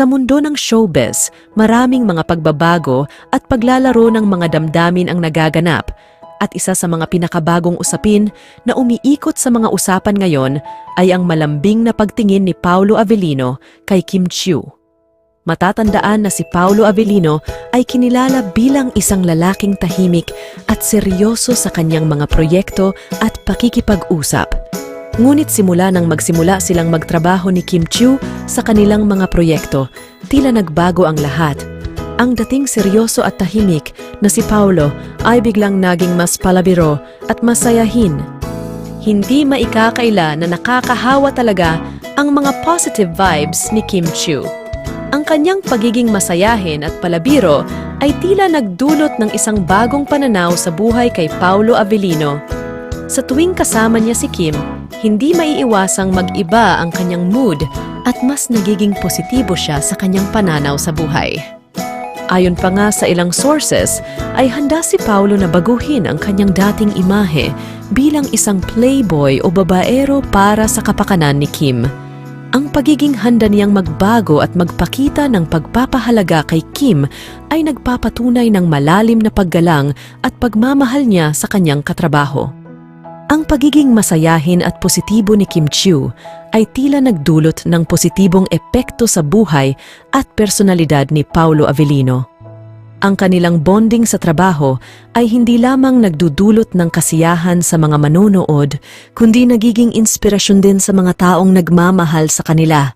Sa mundo ng showbiz, maraming mga pagbabago at paglalaro ng mga damdamin ang nagaganap. At isa sa mga pinakabagong usapin na umiikot sa mga usapan ngayon ay ang malambing na pagtingin ni Paulo Avellino kay Kim Chiu. Matatandaan na si Paulo Avellino ay kinilala bilang isang lalaking tahimik at seryoso sa kanyang mga proyekto at pakikipag-usap. Ngunit simula nang magsimula silang magtrabaho ni Kim Chiu sa kanilang mga proyekto, tila nagbago ang lahat. Ang dating seryoso at tahimik na si Paulo ay biglang naging mas palabiro at masayahin. Hindi maikakaila na nakakahawa talaga ang mga positive vibes ni Kim Chiu. Ang kanyang pagiging masayahin at palabiro ay tila nagdulot ng isang bagong pananaw sa buhay kay Paulo Avellino. Sa tuwing kasama niya si Kim, hindi maiiwasang mag-iba ang kanyang mood at mas nagiging positibo siya sa kanyang pananaw sa buhay. Ayon pa nga sa ilang sources, ay handa si Paulo na baguhin ang kanyang dating imahe bilang isang playboy o babaero para sa kapakanan ni Kim. Ang pagiging handa niyang magbago at magpakita ng pagpapahalaga kay Kim ay nagpapatunay ng malalim na paggalang at pagmamahal niya sa kanyang katrabaho. Ang pagiging masayahin at positibo ni Kim Chiu ay tila nagdulot ng positibong epekto sa buhay at personalidad ni Paulo Avellino. Ang kanilang bonding sa trabaho ay hindi lamang nagdudulot ng kasiyahan sa mga manonood, kundi nagiging inspirasyon din sa mga taong nagmamahal sa kanila.